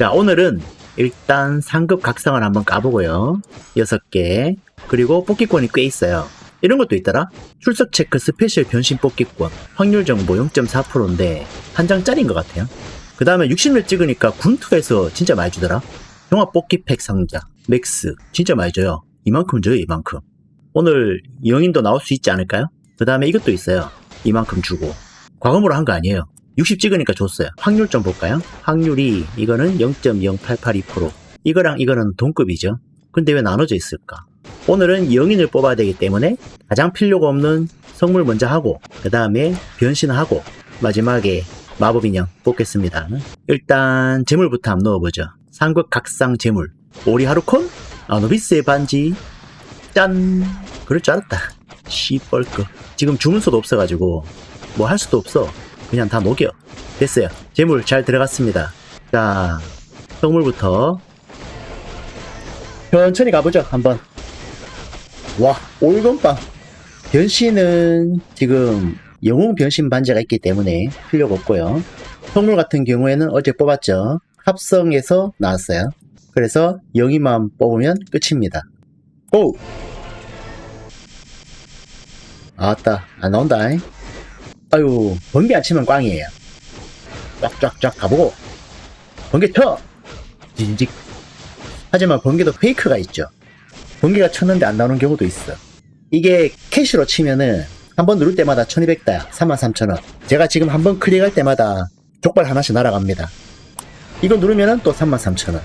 자, 오늘은 일단 상급 각성을 한번 까보고요. 6개. 그리고 뽑기권이 꽤 있어요. 이런 것도 있더라. 출석 체크 스페셜 변신 뽑기권. 확률 정보 0.4%인데 한 장짜리인 것 같아요. 그 다음에 60렙 찍으니까 군투에서 진짜 많이 주더라. 종합 뽑기팩 상자. 맥스. 진짜 많이 줘요. 이만큼 줘요, 이만큼. 오늘 영인도 나올 수 있지 않을까요? 그 다음에 이것도 있어요. 이만큼 주고. 과금으로 한 거 아니에요. 60 찍으니까 줬어요. 확률 좀 볼까요? 확률이 이거는 0.0882%. 이거랑 이거는 동급이죠. 근데 왜 나눠져 있을까? 오늘은 영인을 뽑아야 되기 때문에 가장 필요가 없는 성물 먼저 하고 그 다음에 변신하고 마지막에 마법 인형 뽑겠습니다. 일단 재물부터 한번 넣어보죠. 상극 각상 재물 오리하루콘 아노비스의 반지 짠 그럴 줄 알았다 씨뻘거 지금 주문서도 없어가지고 뭐 할 수도 없어 그냥 다 녹여. 됐어요. 재물 잘 들어갔습니다. 자 성물부터. 천천히 가보죠 한번. 와 올건빵. 변신은 지금 영웅 변신 반지가 있기 때문에 필요가 없고요. 성물 같은 경우에는 어제 뽑았죠. 합성해서 나왔어요. 그래서 영희만 뽑으면 끝입니다. 고! 아따 안 나온다 아유 번개 안 치면 꽝이에요. 쫙쫙쫙 가보고 번개 쳐! 진직 하지만 번개도 페이크가 있죠. 번개가 쳤는데 안 나오는 경우도 있어. 이게 캐시로 치면은 한 번 누를 때마다 1200다야 33,000원. 제가 지금 한 번 클릭할 때마다 족발 하나씩 날아갑니다. 이거 누르면은 또 33,000원.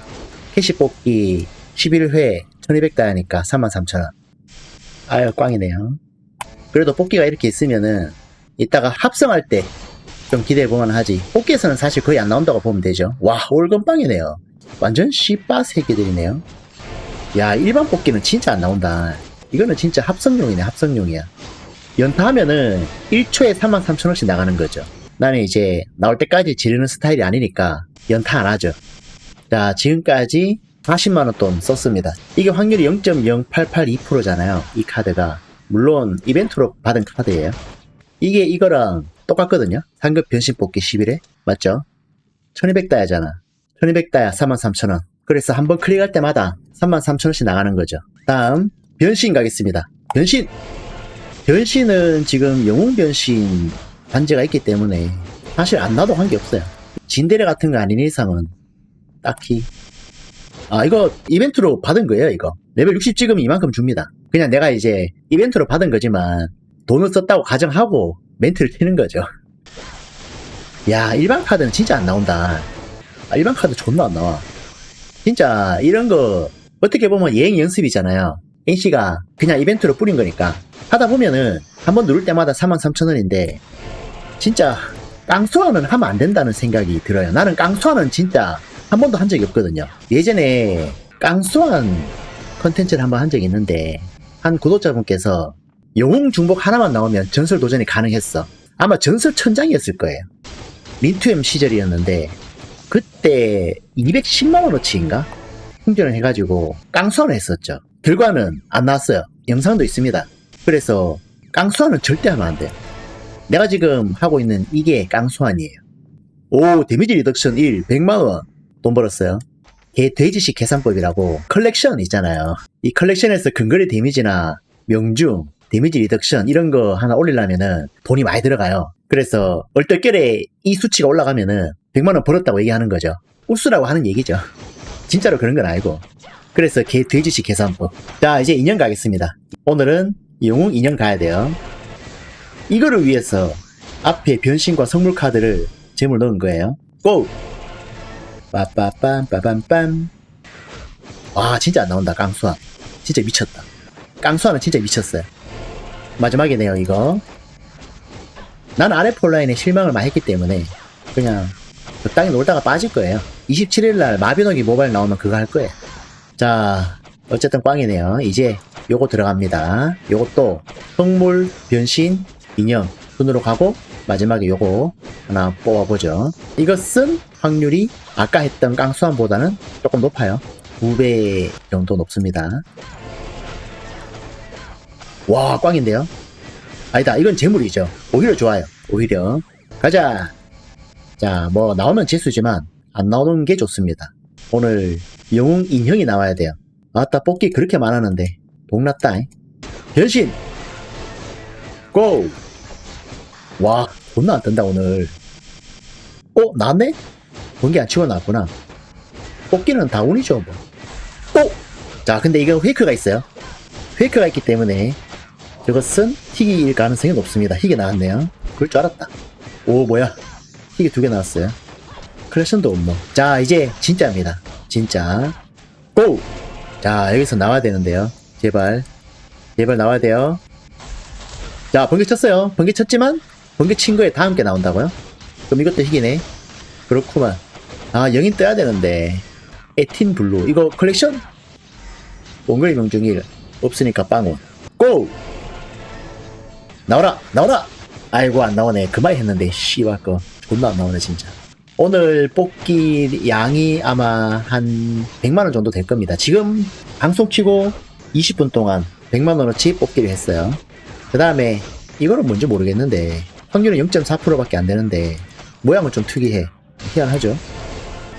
캐시 뽑기 11회 1200다니까 33,000원. 아유 꽝이네요. 그래도 뽑기가 이렇게 있으면은 이따가 합성할 때 좀 기대해 보면 하지. 뽑기에서는 사실 거의 안 나온다고 보면 되죠. 와 올건빵이네요. 완전 씨빠 새끼들이네요. 야 일반 뽑기는 진짜 안 나온다. 이거는 진짜 합성용이네 합성용이야. 연타하면은 1초에 33,000원씩 나가는 거죠. 나는 이제 나올 때까지 지르는 스타일이 아니니까 연타 안 하죠. 자 지금까지 40만원 돈 썼습니다. 이게 확률이 0.0882%잖아요 이 카드가. 물론 이벤트로 받은 카드예요 이게 이거랑 똑같거든요. 상급 변신 뽑기 10일에. 맞죠? 1200다야잖아. 1200다야 33,000원. 그래서 한 번 클릭할 때마다 33,000원씩 나가는 거죠. 다음 변신 가겠습니다. 변신! 변신은 지금 영웅 변신 반지가 있기 때문에 사실 안 나도 한 게 없어요. 진데레 같은 거 아닌 이상은 딱히. 아 이거 이벤트로 받은 거예요 이거. 레벨 60 찍으면 이만큼 줍니다. 그냥 내가 이제 이벤트로 받은 거지만 돈을 썼다고 가정하고 멘트를 치는 거죠. 야 일반 카드는 진짜 안 나온다. 아, 일반 카드 존나 안 나와. 진짜 이런 거 어떻게 보면 예행 연습이잖아요. NC가 그냥 이벤트로 뿌린 거니까. 하다 보면은 한 번 누를 때마다 43,000원인데 진짜 깡수화는 하면 안 된다는 생각이 들어요. 나는 깡수화는 진짜 한 번도 한 적이 없거든요. 예전에 깡수환 컨텐츠를 한 번 한 적이 있는데 한 구독자분께서 영웅 중복 하나만 나오면 전설 도전이 가능했어 아마 전설 천장이었을 거예요 민투엠 시절이었는데 그때 210만원어치인가 충전을 해가지고 깡수환을 했었죠 결과는 안 나왔어요 영상도 있습니다 그래서 깡수환은 절대 하면 안 돼. 내가 지금 하고 있는 이게 깡수환이에요. 오, 데미지 리덕션 1, 100만원. 돈 벌었어요. 개 돼지식 계산법이라고 컬렉션 있잖아요. 이 컬렉션에서 근거리 데미지나 명중, 데미지 리덕션 이런 거 하나 올리려면은 돈이 많이 들어가요. 그래서 얼떨결에 이 수치가 올라가면은 100만 원 벌었다고 얘기하는 거죠. 우수라고 하는 얘기죠. 진짜로 그런 건 아니고. 그래서 개 돼지식 계산법. 자, 이제 인형 가겠습니다. 오늘은 영웅 인형 가야 돼요. 이거를 위해서 앞에 변신과 선물 카드를 제물 넣은 거예요. 고! 빠빠빰 빠밤빰 와 진짜 안 나온다 깡수아 진짜 미쳤다 깡수아는 진짜 미쳤어요 마지막이네요 이거. 난 RF 온라인에 실망을 많이 했기 때문에 그냥 적당히 놀다가 빠질 거예요. 27일날 마비노기 모바일 나오면 그거 할 거예요. 자 어쨌든 꽝이네요. 이제 요거 들어갑니다. 요것도 성물 변신 인형 순으로 가고 마지막에 요거 하나 뽑아보죠. 이것은 확률이 아까 했던 깡수함보다는 조금 높아요. 2배 정도 높습니다 와 꽝인데요 아니다 이건 재물이죠 오히려 좋아요 오히려 가자 자 뭐 나오면 재수지만 안 나오는 게 좋습니다 오늘 영웅 인형이 나와야 돼요. 아따, 뽑기 그렇게 많았는데. 동났다. 잉? 변신! 고! 와, 존나 안 뜬다, 오늘. 어, 나왔네? 번개 안 치고 나왔구나. 뽑기는 다 운이죠, 뭐. 오! 자, 근데 이거 페이크가 있어요. 페이크가 있기 때문에 이것은 희귀일 가능성이 높습니다. 희귀 나왔네요. 그럴 줄 알았다. 오, 뭐야. 희귀 두 개 나왔어요. 클래션도 없노. 자, 이제 진짜입니다. 진짜. 고! 자, 여기서 나와야 되는데요. 제발. 제발 나와야 돼요. 자, 번개 쳤어요. 번개 쳤지만, 번개 친 거에 다음 게 나온다고요? 그럼 이것도 희귀네. 그렇구만. 아, 영인 떠야 되는데. 에틴 블루. 이거 컬렉션? 원거리 명중일. 없으니까 빵원. 고! 나와라! 나와라! 아이고, 안 나오네. 그만 했는데, 씨발 거. 존나 안 나오네, 진짜. 오늘 뽑기 양이 아마 한 100만원 정도 될 겁니다. 지금 방송 키고 20분 동안 100만원어치 뽑기를 했어요. 그 다음에 이거는 뭔지 모르겠는데 확률은 0.4%밖에 안 되는데 모양은 좀 특이해. 희한하죠?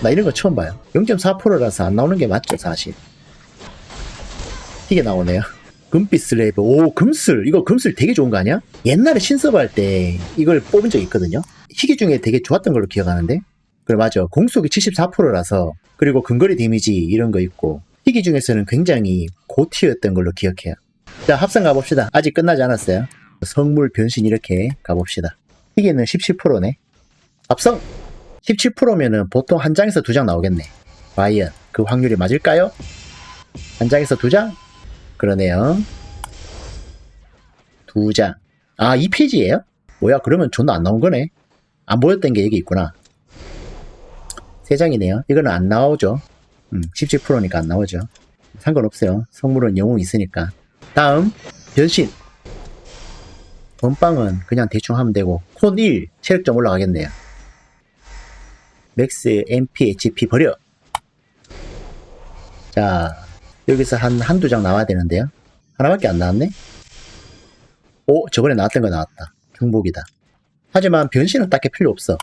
나 이런 거 처음 봐요. 0.4%라서 안 나오는 게 맞죠, 사실. 이게 나오네요. 금빛 슬레이브. 오, 금슬. 이거 금슬 되게 좋은 거 아니야? 옛날에 신섭할 때 이걸 뽑은 적 있거든요. 희귀 중에 되게 좋았던 걸로 기억하는데. 그래, 맞아. 공속이 74%라서. 그리고 근거리 데미지 이런 거 있고. 희귀 중에서는 굉장히 고티였던 걸로 기억해요. 자, 합성 가봅시다. 아직 끝나지 않았어요. 성물 변신 이렇게 가봅시다. 희귀는 17%네. 합성! 17%면은 보통 한 장에서 두 장 나오겠네. 과연 그 확률이 맞을까요? 한 장에서 두 장? 그러네요. 두 장. 아, 2페이지예요 뭐야, 그러면 존나 안 나온 거네. 안 보였던 게 여기 있구나. 세 장이네요. 이거는 안 나오죠. 음, 17%니까 안 나오죠. 상관없어요. 성물은 영웅 있으니까. 다음, 변신. 본빵은 그냥 대충 하면 되고, 콘 1, 체력점 올라가겠네요. 맥스, MP, HP 버려. 자, 여기서 한, 한두 장 나와야 되는데요. 하나밖에 안 나왔네? 오, 저번에 나왔던 거 나왔다. 중복이다. 하지만 변신은 딱히 필요 없어.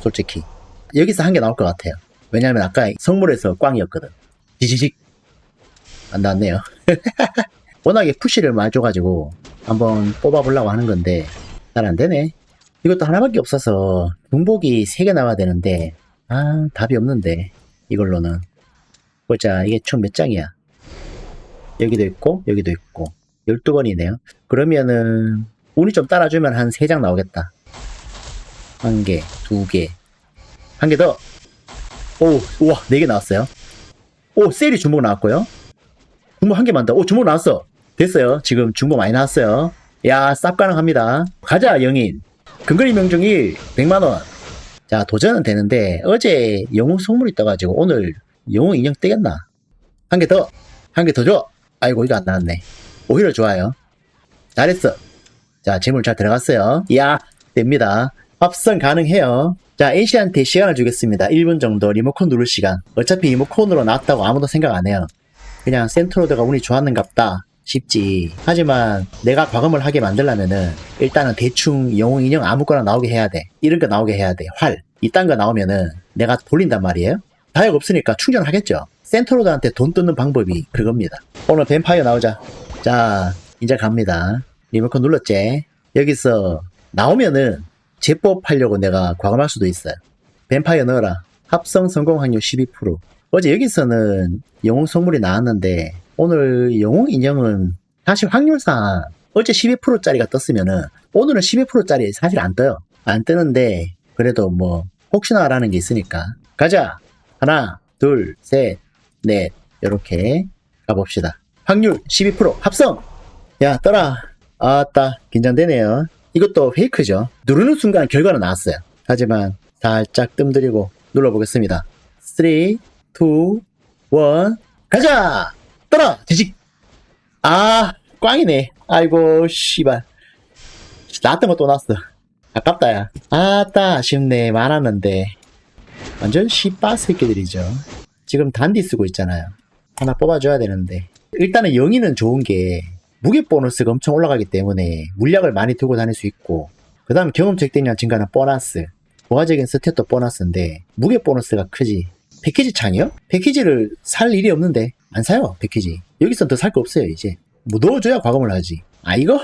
솔직히. 여기서 한 개 나올 것 같아요. 왜냐면 아까 성물에서 꽝이었거든. 지지직. 안 나왔네요. 워낙에 푸시를 많이 줘가지고 한번 뽑아보려고 하는 건데 잘 안 되네. 이것도 하나밖에 없어서 중복이 세개 나와야 되는데 아 답이 없는데 이걸로는 보자 이게 총 몇 장이야 여기도 있고 여기도 있고 12번이네요 그러면은 운이 좀 따라주면 한 3장 나오겠다 한 개, 두 개, 한 개 더. 오, 우와, 네 개 나왔어요. 오, 세일이 중복 나왔고요. 중복 한 개만 더. 오, 중복 나왔어. 됐어요. 지금 중복 많이 나왔어요. 야, 쌉 가능합니다. 가자, 영인. 근거리 명중 1, 100만원. 자, 도전은 되는데, 어제 영웅 속물이 떠가지고, 오늘 영웅 인형 떼겠나? 한 개 더. 한 개 더 줘. 아이고, 이거 안 나왔네. 오히려 좋아요. 잘했어. 자, 재물 잘 들어갔어요. 야, 됩니다. 합성 가능해요. 자, A씨한테 시간을 주겠습니다. 1분 정도 리모컨 누를 시간. 어차피 리모컨으로 나왔다고 아무도 생각 안 해요. 그냥 센트로드가 운이 좋았는갑다 싶지. 하지만 내가 과금을 하게 만들려면은 일단은 대충 영웅 인형 아무거나 나오게 해야 돼. 이런 거 나오게 해야 돼. 활. 이딴 거 나오면은 내가 돌린단 말이에요. 다이어가 없으니까 충전하겠죠. 센트로드한테 돈 뜯는 방법이 그겁니다. 오늘 뱀파이어 나오자. 자, 이제 갑니다. 리모컨 눌렀지? 여기서 나오면은 제법하려고 내가 과감할 수도 있어요. 뱀파이어 넣어라. 합성 성공 확률 12%. 어제 여기서는 영웅 성물이 나왔는데 오늘 영웅 인형은 사실 확률상 어제 12%짜리가 떴으면은 오늘은 12%짜리 사실 안 떠요. 안 뜨는데 그래도 뭐 혹시나라는 게 있으니까 가자. 하나, 둘, 셋, 넷 이렇게 가봅시다. 확률 12% 합성. 야 떠라. 아따 긴장되네요. 이것도 페이크죠. 누르는 순간 결과는 나왔어요. 하지만 살짝 뜸들이고 눌러보겠습니다. 3, 2, 1, 가자! 떠라! 지직! 아, 꽝이네. 아이고, 씨발. 나왔던 것도 나왔어. 아깝다, 야. 아따, 아쉽네. 많았는데. 완전 씨빠 새끼들이죠. 지금 단디 쓰고 있잖아요. 하나 뽑아줘야 되는데. 일단은 영희는 좋은 게, 무게 보너스가 엄청 올라가기 때문에 물약을 많이 들고 다닐 수 있고 그 다음 경험 적대량 증가는 보너스 부가적인 스탯도 보너스인데 무게 보너스가 크지 패키지 창이요? 패키지를 살 일이 없는데 안 사요 패키지 여기서 더살 거 없어요 이제 뭐 넣어줘야 과금을 하지 아 이거?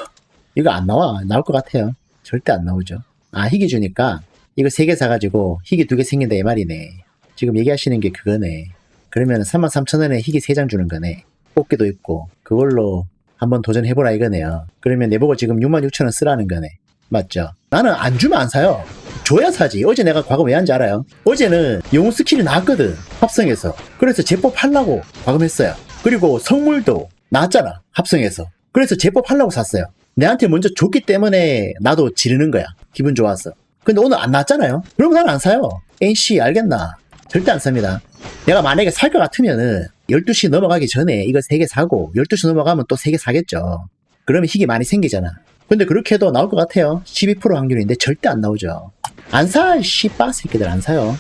이거 안 나와 나올 것 같아요 절대 안 나오죠 아 희귀 주니까 이거 세 개 사가지고 희귀 두 개 생긴다 이 말이네 지금 얘기하시는 게 그거네 그러면 33,000원에 희귀 3장 주는 거네 뽑기도 있고 그걸로 한번 도전해보라 이거네요 그러면 내보고 지금 66,000원 쓰라는 거네 맞죠? 나는 안 주면 안 사요 줘야 사지. 어제 내가 과금 왜 한지 알아요? 어제는 영웅 스킬이 나왔거든. 합성해서. 그래서 제법 하려고 과금했어요. 그리고 성물도 나왔잖아. 합성해서. 그래서 제법 하려고 샀어요. 내한테 먼저 줬기 때문에 나도 지르는 거야. 기분 좋았어. 근데 오늘 안 나왔잖아요. 그럼 난안 사요. NC 알겠나? 절대 안 삽니다. 내가 만약에 살 것 같으면은 12시 넘어가기 전에 이거 3개 사고 12시 넘어가면 또 3개 사겠죠. 그러면 희귀 많이 생기잖아. 근데 그렇게 해도 나올 것 같아요. 12% 확률인데 절대 안 나오죠. 안 사, 씨빠 새끼들 안 사요.